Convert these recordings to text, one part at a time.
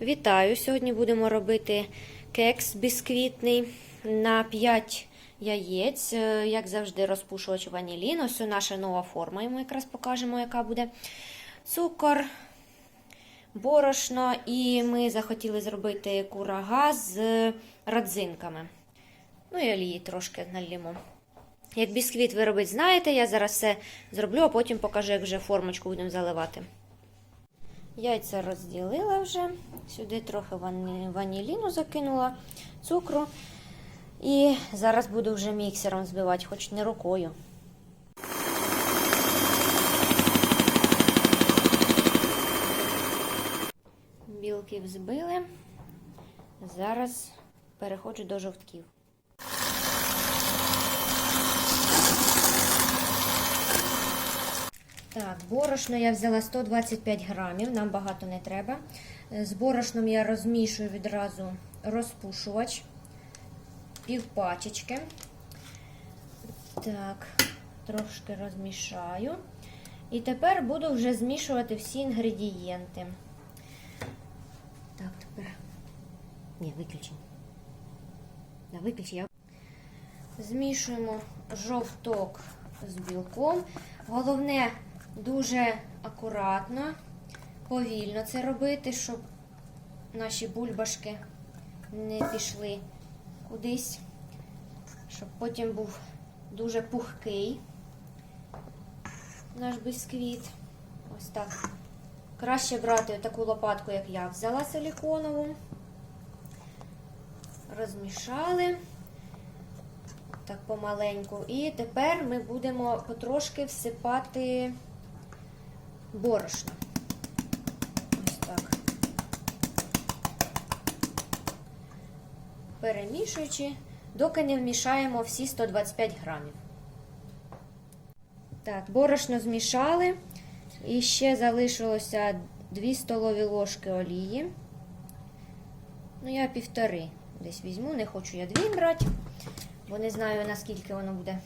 Вітаю! Сьогодні будемо робити кекс бісквітний на 5 яєць. Е, Як завжди, розпушувач ванілін. Ось наша нова форма, і ми якраз покажемо, яка буде. Цукор, борошно, і ми захотіли зробити курага з родзинками. Ну і олії трошки налімо. Як бісквіт ви робити знаєте, я зараз все зроблю, а потім покажу, як вже формочку будемо заливати. Яйця розділила вже. Сюди трохи ваніліну закинула, цукру. І зараз буду вже міксером збивати, хоч не рукою. Білки взбили. Зараз переходжу до жовтків. Так, борошно я взяла 125 грамів, нам багато не треба. Е, З борошном я розмішую відразу розпушувач, пів пачечки. Так, трошки розмішаю. І тепер буду вже змішувати всі інгредієнти. Так, тепер. Ні, виключи. Да, виключи. Я... Змішуємо жовток з білком. Головне дуже акуратно, повільно це робити, щоб наші бульбашки не пішли кудись, щоб потім був дуже пухкий наш бісквіт. Ось так. Краще брати таку лопатку, як я взяла силіконову. Розмішали так помаленьку. І тепер ми будемо потрошки всипати борошно. Ось так. Перемішуючи, доки не вмішаємо всі 125 грамів. Так, борошно змішали. І ще залишилося 2 столові ложки олії. Ну, я півтори десь візьму, не хочу я дві брати бо не знаю, наскільки воно буде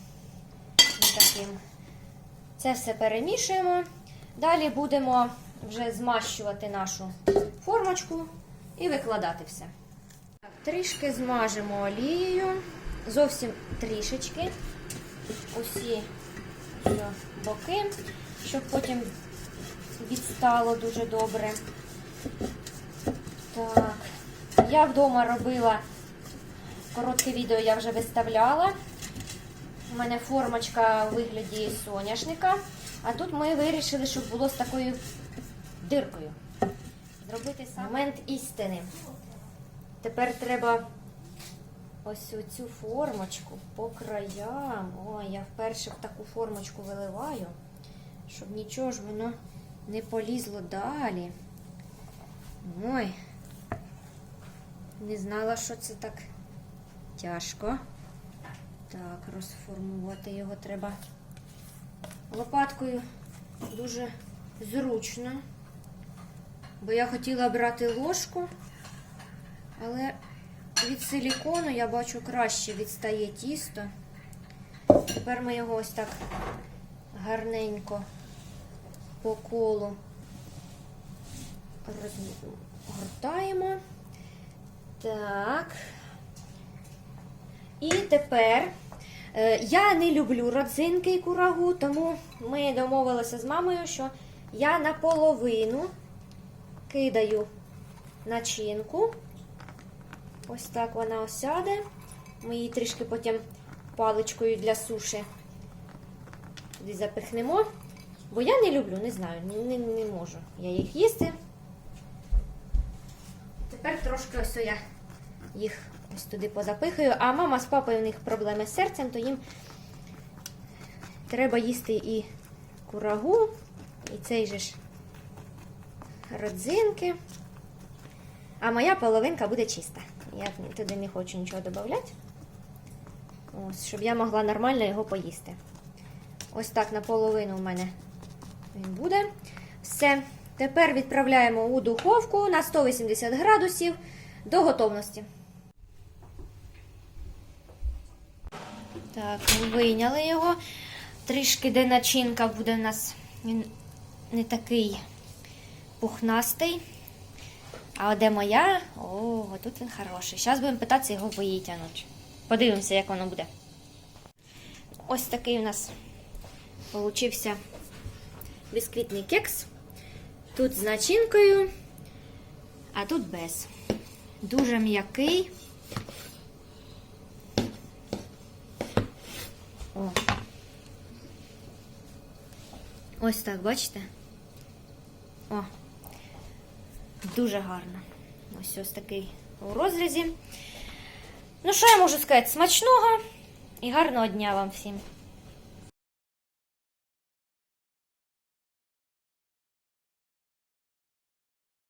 таким. Це все перемішуємо. Далі будемо вже змащувати нашу формочку і викладати все. Трішки змажемо олією, зовсім трішечки, усі боки, щоб потім відстало дуже добре. Так, я вдома робила. Коротке відео я вже виставляла. У мене формочка у вигляді соняшника. А тут ми вирішили, щоб було з такою диркою. Зробити сам момент істини. Тепер треба ось цю формочку по краям. Ой, я вперше в таку формочку виливаю, щоб нічого ж воно не полізло далі. Ой, не знала, що це так тяжко. Так, розформувати його треба лопаткою дуже зручно. Бо я хотіла брати ложку, але від силікону я бачу краще відстає тісто. Тепер ми його ось так гарненько по колу розгортаємо. Так. І тепер я не люблю родзинки і курагу, тому ми домовилися з мамою, що я наполовину кидаю начинку. Ось так вона осяде. Ми її трішки потім паличкою для суші туди запихнемо. Бо я не люблю, не знаю, не, не, не можу я їх їсти. Тепер трошки ось я їх ось туди позапихаю. А мама з папою у них проблеми з серцем, то їм треба їсти і курагу, і цей же ж родзинки. А моя половинка буде чиста. Я туди не хочу нічого додати. Ось, щоб я могла нормально його поїсти. Ось так наполовину в мене він буде. Все. Тепер відправляємо у духовку на 180 градусів до готовності. Так, ми вийняли його. Трішки де начинка буде у нас він не такий пухнастий. А де моя? О, тут він хороший. Зараз будемо питатися його витягнути. Подивимося, як воно буде. Ось такий у нас получився бісквітний кекс. Тут з начинкою, а тут без. Дуже м'який. О. Ось так, бачите? О. Дуже гарно. Ось ось такий у розрізі. Ну, що я можу сказати? Смачного і гарного дня вам всім!